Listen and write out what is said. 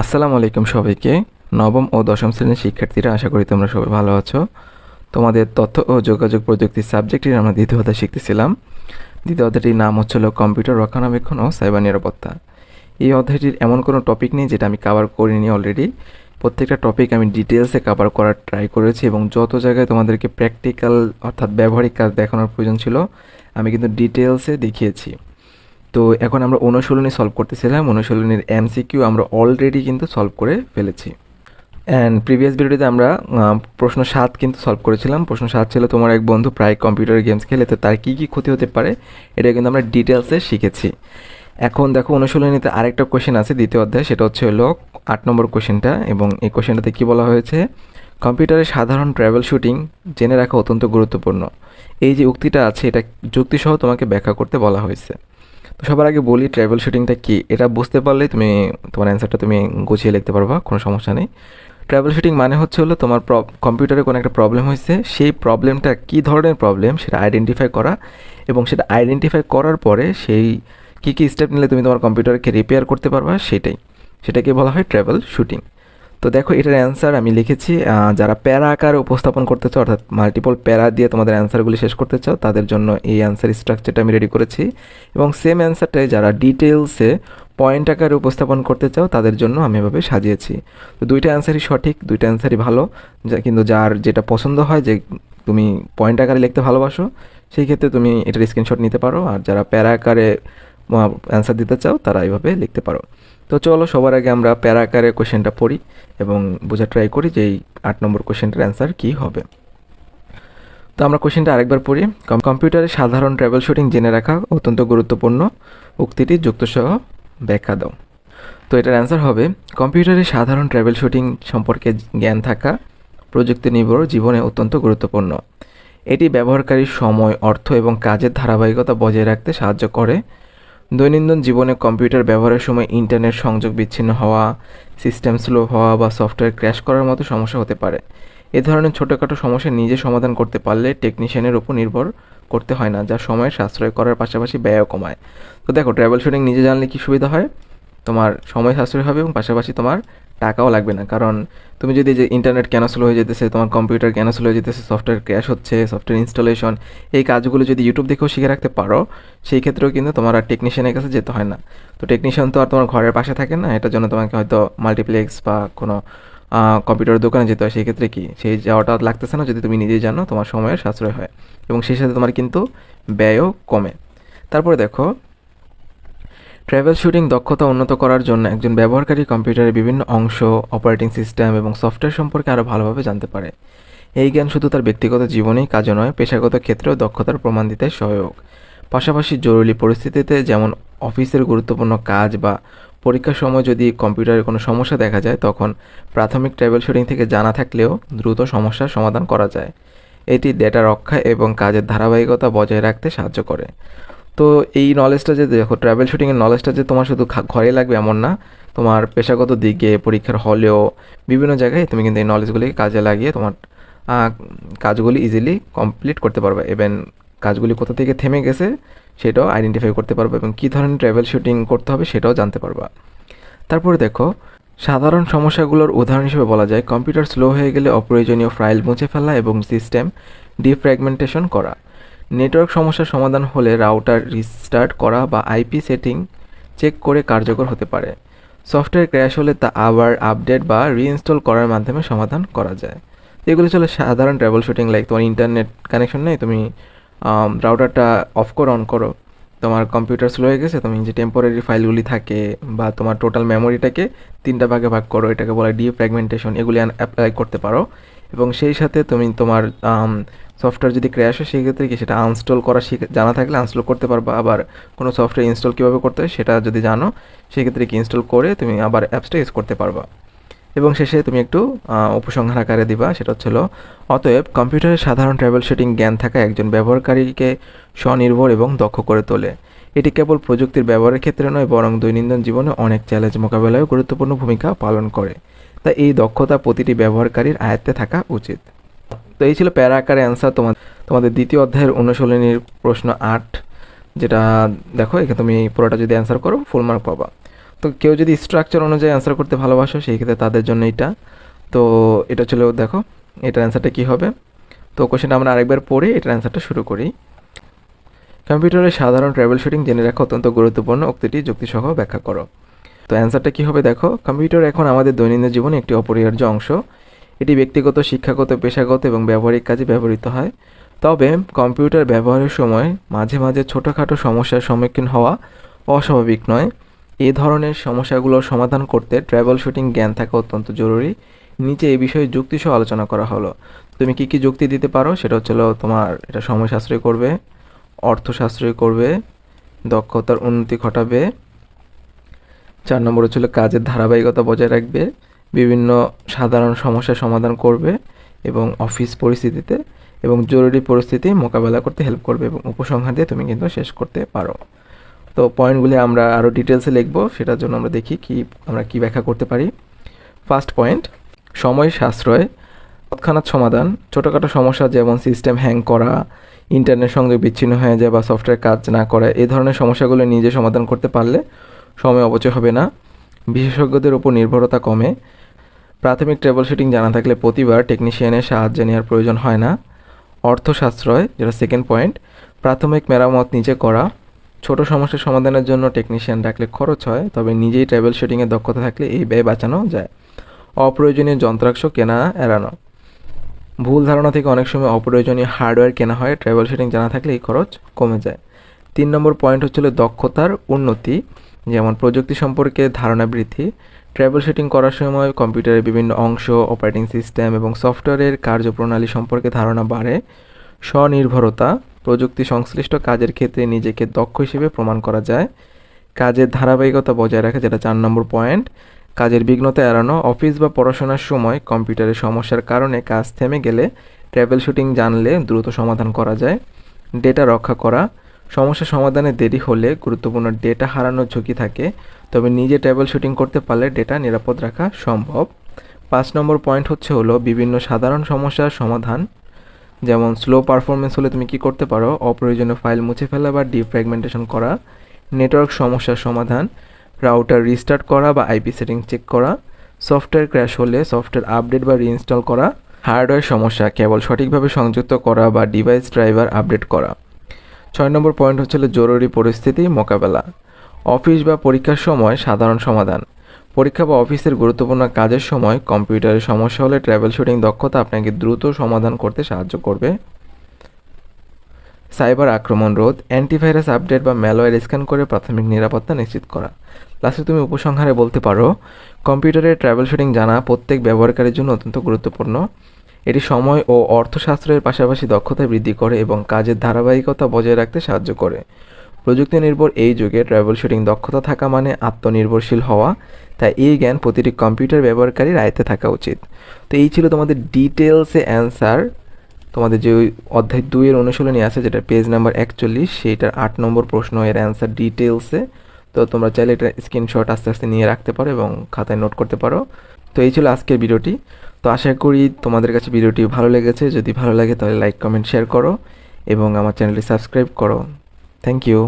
আসসালামু আলাইকুম সবাইকে। নবম ও দশম শ্রেণির শিক্ষার্থীরা, আশা করি তোমরা সবাই ভালো আছো। তোমাদের তথ্য ও যোগাযোগ প্রযুক্তি সাবজেক্টের আমরা দ্বিতীয় অধ্যায় শিখতেছিলাম। দ্বিতীয় অধ্যায়টির নাম হচ্ছিল কম্পিউটার রক্ষণাবেক্ষণ ও সাইবার নিরাপত্তা। এই অধ্যায়টির এমন কোনো টপিক নেই যেটা আমি কাভার করিনি অলরেডি প্রত্যেকটা টপিক আমি ডিটেলসে কাভার করার ট্রাই করেছি এবং যত জায়গায় তোমাদেরকে প্র্যাকটিক্যাল অর্থাৎ ব্যবহারিক কাজ দেখানোর প্রয়োজন ছিল, আমি কিন্তু ডিটেলসে দেখিয়েছি। তো এখন আমরা অনুশীলনী সলভ করতেছিলাম। অনুশীলনীর এমসিকিউ আমরা অলরেডি কিন্তু সলভ করে ফেলেছি। অ্যান্ড প্রিভিয়াস ভিডিওতে আমরা প্রশ্ন সাত কিন্তু সলভ করেছিলাম। প্রশ্ন সাত ছিল, তোমার এক বন্ধু প্রায় কম্পিউটার গেমস খেলে, তো তার কী কী ক্ষতি হতে পারে? এটা কিন্তু আমরা ডিটেলসে শিখেছি। এখন দেখো, অনুশীলনীতে আরেকটা কোশ্চেন আছে দ্বিতীয় অধ্যায়। সেটা হচ্ছে হলো আট নম্বর কোশ্চেনটা এবং এই কোশ্চেনটাতে কী বলা হয়েছে? কম্পিউটারের সাধারণ ট্রাভেল শুটিং জেনে রাখা অত্যন্ত গুরুত্বপূর্ণ। এই যে উক্তিটা আছে, এটা যুক্তিসহ তোমাকে ব্যাখ্যা করতে বলা হয়েছে। সবার আগে বলি ট্রাভেল শুটিংটা কী? এটা বুঝতে পারলে তুমি, তোমার অ্যান্সারটা তুমি গুছিয়ে লিখতে পারবা, কোনো সমস্যা নেই। ট্রাভেল শুটিং মানে হচ্ছে হলো তোমার কম্পিউটারে কোনো একটা প্রবলেম হয়েছে, সেই প্রবলেমটা কী ধরনের প্রবলেম সেটা আইডেন্টিফাই করা এবং সেটা আইডেন্টিফাই করার পরে সেই কী কী স্টেপ নিলে তুমি তোমার কম্পিউটারকে রিপেয়ার করতে পারবা, সেটাই। সেটাকে বলা হয় ট্রাভেল শুটিং তো দেখো, এটার অ্যান্সার আমি লিখেছি যারা প্যারা আকারে উপস্থাপন করতে চাও, অর্থাৎ মাল্টিপল প্যারা দিয়ে তোমাদের অ্যান্সারগুলি শেষ করতে চাও, তাদের জন্য এই অ্যান্সার স্ট্রাকচারটা আমি রেডি করেছি। এবং সেম অ্যান্সারটাই যারা ডিটেলসে পয়েন্ট আকারে উপস্থাপন করতে চাও, তাদের জন্য আমি এভাবে সাজিয়েছি। তো দুইটা অ্যান্সারই সঠিক, দুইটা অ্যান্সারই ভালো, যা, কিন্তু যার যেটা পছন্দ হয়, যে তুমি পয়েন্ট আকারে লিখতে ভালোবাসো, সেই ক্ষেত্রে তুমি এটার স্ক্রিনশট নিতে পারো, আর যারা প্যারা আকারে অ্যান্সার দিতে চাও, তারা এইভাবে লিখতে পারো। তো চলো, সবার আগে আমরা প্যারা আকারে পড়ি এবং বোঝা ট্রাই করি যে এই আট নম্বর কোশ্চেনটার অ্যান্সার কী হবে। তো আমরা কোশ্চেনটা আরেকবার পড়ি। কম- কম্পিউটারে সাধারণ ট্রাভেল শুটিং জেনে রাখা অত্যন্ত গুরুত্বপূর্ণ উক্তিটি যুক্তসহ ব্যাখ্যা দাও। তো এটার অ্যান্সার হবে, কম্পিউটারে সাধারণ ট্রাভেল শুটিং সম্পর্কে জ্ঞান থাকা প্রযুক্তি নির্ভর জীবনে অত্যন্ত গুরুত্বপূর্ণ। এটি ব্যবহারকারীর সময়, অর্থ এবং কাজের ধারাবাহিকতা বজায় রাখতে সাহায্য করে। দৈনন্দিন জীবনে কম্পিউটার ব্যবহারের সময় ইন্টারনেট সংযোগ বিচ্ছিন্ন হওয়া, সিস্টেম স্লো হওয়া বা সফটওয়্যার ক্র্যাশ করার মতো সমস্যা হতে পারে। এ ধরনের ছোটোখাটো সমস্যা নিজে সমাধান করতে পারলে টেকনিশিয়ানের উপর নির্ভর করতে হয় না, যা সময় সাশ্রয় করার পাশাপাশি ব্যয়ও কমায়। তো দেখো ট্রাভেল শুটিং নিজে জানলে কী সুবিধা হয়? তোমার সময় সাশ্রয় হবে এবং পাশাপাশি তোমার টাকাও লাগবে না। কারণ তুমি যদি যে ইন্টারনেট কেন স্লো হয়ে যেতেছে, তোমার কম্পিউটার কেন স্লো হয়ে যেতেছে সফটওয়্যার ক্র্যাশ হচ্ছে সফটওয়্যার ইনস্টলেশন এই কাজগুলো যদি ইউটিউব দেখেও শিখে রাখতে পারো, সেই ক্ষেত্রেও কিন্তু তোমার আর টেকনিশিয়ানের কাছে যেতে হয় না। তো টেকনিশিয়ান তো আর তোমার ঘরের পাশে থাকে না, এটার জন্য তোমাকে হয়তো মাল্টিপ্লেক্স বা কোনো কম্পিউটার দোকানে যেতে হয়। সেই ক্ষেত্রে কি? সেই যাওয়াটা লাগতেছে না যদি তুমি নিজেই জানো তোমার সময়ের সাশ্রয় হয় এবং সেই সাথে তোমার কিন্তু ব্যয়ও কমে। তারপরে দেখো ট্রাভেল শুটিং দক্ষতা উন্নত করার জন্য একজন ব্যবহারকারী কম্পিউটারের বিভিন্ন অংশ, অপারেটিং সিস্টেম এবং সফটওয়্যার সম্পর্কে আরও ভালোভাবে জানতে পারে। এই জ্ঞান শুধু তার ব্যক্তিগত জীবনেই কাজে নয়, পেশাগত ক্ষেত্রেও দক্ষতার প্রমাণ দিতে সহায়ক। পাশাপাশি জরুরি পরিস্থিতিতে যেমন অফিসের গুরুত্বপূর্ণ কাজ বা পরীক্ষার সময় যদি কম্পিউটারে কোনো সমস্যা দেখা যায়, তখন প্রাথমিক ট্রাভেল শুটিং থেকে জানা থাকলেও দ্রুত সমস্যার সমাধান করা যায়। এটি ডেটা রক্ষা এবং কাজের ধারাবাহিকতা বজায় রাখতে সাহায্য করে। তো এই নলেজটা যে দেখো ট্রাভেল শুটিংয়ের নলেজটা যে তোমার শুধু ঘরে লাগবে এমন না। তোমার পেশাগত দিকে, পরীক্ষার হলেও, বিভিন্ন জায়গায় তুমি কিন্তু এই নলেজগুলিকে কাজে লাগিয়ে তোমার কাজগুলি ইজিলি কমপ্লিট করতে পারবে। ইভেন কাজগুলি কোথা থেকে থেমে গেছে, সেটাও আইডেন্টিফাই করতে পারবে এবং কী ধরনের ট্রাভেল শুটিং করতে হবে সেটাও জানতে পারবা। তারপরে দেখো, সাধারণ সমস্যাগুলোর উদাহরণ হিসেবে বলা যায় কম্পিউটার স্লো হয়ে গেলে অপ্রয়োজনীয় ফাইল মুছে ফেলা এবং সিস্টেম ডিফ্র্যাগমেন্টেশন করা। নেটওয়ার্ক সমস্যার সমাধান হলে রাউটার রিস্টার্ট করা বা আইপি সেটিং চেক করে কার্যকর হতে পারে। সফটওয়্যার ক্র্যাশ হলে তা আবার আপডেট বা রিইনস্টল করার মাধ্যমে সমাধান করা যায়। এগুলো ছিল সাধারণ ট্রাভেল শুটিং লাইক তোমার ইন্টারনেট কানেকশন নেই, তুমি রাউটারটা অফ করো অন করো। তোমার কম্পিউটার স্লো হয়ে গেছে, তুমি যে টেম্পোরারি ফাইলগুলি থাকে বা তোমার টোটাল মেমোরিটাকে তিনটা ভাগে ভাগ করো, এটাকে বলা ডি ফ্র্যাগমেন্টেশন এগুলি অ্যাপ্লাই করতে পারো। এবং সেই সাথে তুমি তোমার সফটওয়্যার যদি ক্র্যাশ হয় সেই ক্ষেত্রে কি সেটা আনস্টল করা জানা থাকলে আনস্টল করতে পারবা। আবার কোনো সফটওয়্যার ইনস্টল কীভাবে করতে হয়, সেটা যদি জানো সেই ক্ষেত্রে কি ইনস্টল করে তুমি আবার অ্যাপসটা ইউজ করতে পারবা। এবং শেষে তুমি একটু উপসংহার আকারে দিবা, সেটা হচ্ছিল অতএব কম্পিউটারের সাধারণ ট্রাভেল শুটিং জ্ঞান থাকা একজন ব্যবহারকারীকে স্বনির্ভর এবং দক্ষ করে তোলে। এটি কেবল প্রযুক্তির ব্যবহারের ক্ষেত্রে নয়, বরং দৈনন্দিন জীবনে অনেক চ্যালেঞ্জ মোকাবেলায় গুরুত্বপূর্ণ ভূমিকা পালন করে। তাই এই দক্ষতা প্রতিটি ব্যবহারকারীর আয়ত্তে থাকা উচিত। তো এই ছিল প্যারা আকারে অ্যান্সার তোমার তোমাদের দ্বিতীয় অধ্যায়ের অনুশীলনীর প্রশ্ন আট, যেটা দেখো, এখানে তুমি পুরোটা যদি অ্যান্সার করো ফুল মার্ক পাবা। তো কেউ যদি স্ট্রাকচার অনুযায়ী অ্যান্সার করতে ভালোবাসো, সেই ক্ষেত্রে তাদের জন্য এটা তো এটা চলে দেখো, এটার অ্যান্সারটা কী হবে? তো কোশ্চেনটা আমরা আরেকবার পড়ে এটার অ্যান্সারটা শুরু করি। কম্পিউটারের সাধারণ ট্রাভেল শুটিং জেনে রাখা অত্যন্ত গুরুত্বপূর্ণ, উক্তিটি যুক্তিসহ ব্যাখ্যা করো। তো অ্যান্সারটা কী হবে, দেখো, কম্পিউটার এখন আমাদের দৈনন্দিন জীবনে একটি অপরিহার্য অংশ। এটি ব্যক্তিগত, শিক্ষাগত, পেশাগত এবং ব্যবহারিক কাজে ব্যবহৃত হয়। তবে কম্পিউটার ব্যবহারের সময় মাঝে মাঝে ছোটোখাটো সমস্যার সম্মুখীন হওয়া অস্বাভাবিক নয়। এ ধরনের সমস্যাগুলোর সমাধান করতে ট্রাভেল শুটিং জ্ঞান থাকা অত্যন্ত জরুরি। নিচে এই বিষয়ে যুক্তিসহ আলোচনা করা হলো। তুমি কি কি যুক্তি দিতে পারো? সেটা হচ্ছিল তোমার এটা সময় সাশ্রয় করবে, অর্থ সাশ্রয় করবে, দক্ষতার উন্নতি ঘটাবে। চার নম্বর হচ্ছিল কাজের ধারাবাহিকতা বজায় রাখবে। বিভিন্ন সাধারণ সমস্যার সমাধান করবে এবং অফিস পরিস্থিতিতে এবং জরুরি পরিস্থিতি মোকাবেলা করতে হেল্প করবে এবং উপসংহার দিয়ে তুমি কিন্তু শেষ করতে পারো। তো পয়েন্টগুলি আমরা আরও ডিটেলসে লিখব, সেটার জন্য আমরা দেখি কি, আমরা কি ব্যাখ্যা করতে পারি। ফার্স্ট পয়েন্ট সময় সাশ্রয়, তৎক্ষণাৎ সমাধান, ছোটোখাটো সমস্যা যেমন সিস্টেম হ্যাং করা ইন্টারনেট সংযোগ বিচ্ছিন্ন হয়ে যায় বা সফটওয়্যার কাজ না করা এই ধরনের সমস্যাগুলো নিজে সমাধান করতে পারলে সময় অপচয় হবে না। বিশেষজ্ঞদের উপর নির্ভরতা কমে প্রাথমিক ট্রাবল শুটিং জানা থাকলে প্রতিবার টেকনিশিয়ানের সাহায্য নেওয়ার প্রয়োজন হয় না। অর্থ সাশ্রয় যেটা সেকেন্ড পয়েন্ট প্রাথমিক মেরামত নিজে করা। ছোট সমস্যার সমাধানের জন্য টেকনিশিয়ান ডাকলে খরচ হয়, তবে নিজেই ট্রাভেল শুটিংয়ের দক্ষতা থাকলে এই ব্যয় বাঁচানো যায়। অপ্রয়োজনীয় যন্ত্রাংশ কেনা, এড়ানো। ভুল ধারণা থেকে অনেক সময় অপ্রয়োজনীয় হার্ডওয়্যার কেনা হয় ট্রাভেল শুটিং জানা থাকলে এই খরচ কমে যায়। তিন নম্বর পয়েন্ট হচ্ছিল দক্ষতার উন্নতি, যেমন প্রযুক্তি সম্পর্কে ধারণা বৃদ্ধি। ট্রাভেল শুটিং করার সময় কম্পিউটারের বিভিন্ন অংশ অপারেটিং সিস্টেম এবং সফটওয়্যারের কার্যপ্রণালী সম্পর্কে ধারণা বাড়ে। স্বনির্ভরতা, প্রযুক্তি সংশ্লিষ্ট কাজের ক্ষেত্রে নিজেকে দক্ষ হিসেবে প্রমাণ করা যায়। কাজের ধারাবাহিকতা বজায় রাখা, যেটা চার নম্বর পয়েন্ট কাজের বিঘ্নতা এড়ানো। অফিস বা পড়াশোনার সময় কম্পিউটারের সমস্যার কারণে কাজ থেমে গেলে ট্রাভেল শুটিং জানলে দ্রুত সমাধান করা যায়। ডেটা রক্ষা করা সমস্যা সমাধানে দেরি হলে গুরুত্বপূর্ণ ডেটা হারানোর ঝুঁকি থাকে, তবে নিজে ট্রাভেল শুটিং করতে পারলে ডেটা নিরাপদ রাখা সম্ভব। পাঁচ নম্বর পয়েন্ট হচ্ছে হলো বিভিন্ন সাধারণ সমস্যার সমাধান, যেমন স্লো পারফরমেন্স হলে তুমি কি করতে পারো? অপ্রয়োজনীয় ফাইল মুছে ফেলা বা ডিফ্র্যাগমেন্টেশন করা নেটওয়ার্ক সমস্যার সমাধান রাউটার রিস্টার্ট করা বা আইপি সেটিং চেক করা সফটওয়্যার ক্র্যাশ হলে সফটওয়্যার আপডেট বা রিইনস্টল করা হার্ডওয়্যার সমস্যা কেবল সঠিকভাবে সংযুক্ত করা বা ডিভাইস ড্রাইভার আপডেট করা। ছয় নম্বর পয়েন্ট হচ্ছিল জরুরি পরিস্থিতি মোকাবেলা। অফিস বা পরীক্ষার সময় সাধারণ সমাধান। পরীক্ষা বা অফিসের গুরুত্বপূর্ণ কাজের সময় কম্পিউটারের সমস্যা হলে ট্রাভেল শুটিং দক্ষতা আপনাকে দ্রুত সমাধান করতে সাহায্য করবে। সাইবার আক্রমণ রোধ অ্যান্টিভাইরাস আপডেট বা ম্যালওয়্যার স্ক্যান করে প্রাথমিক নিরাপত্তা নিশ্চিত করা। লাস্টে তুমি উপসংহারে বলতে পারো কম্পিউটারের ট্রাভেল শুটিং জানা প্রত্যেক ব্যবহারকারীর জন্য অত্যন্ত গুরুত্বপূর্ণ। এটি সময় ও অর্থশাস্ত্রের পাশাপাশি দক্ষতা বৃদ্ধি করে এবং কাজের ধারাবাহিকতা বজায় রাখতে সাহায্য করে। প্রযুক্তি নির্ভর এই যুগে ট্রাভেল শুটিং দক্ষতা থাকা মানে আত্মনির্ভরশীল হওয়া, তাই এই জ্ঞান প্রতিটি কম্পিউটার ব্যবহারকারীর আয়ত্তে থাকা উচিত। তো এই ছিল তোমাদের ডিটেলসে অ্যান্সার। তোমাদের যে অধ্যায় দুইয়ের অনুশীলনী আছে, যেটা পেজ নাম্বার একচল্লিশ, সেইটার আট নম্বর প্রশ্ন এর অ্যান্সার ডিটেলসে তো তোমরা চাইলে এটা স্ক্রিনশট আস্তে আস্তে নিয়ে রাখতে পারো এবং খাতায় নোট করতে পারো। তো এই ছিল আজকের ভিডিওটি। তো আশা করি তোমাদের কাছে ভিডিওটি ভালো লেগেছে। যদি ভালো লাগে তাহলে লাইক কমেন্ট শেয়ার করো এবং আমার চ্যানেলটি সাবস্ক্রাইব করো। Thank you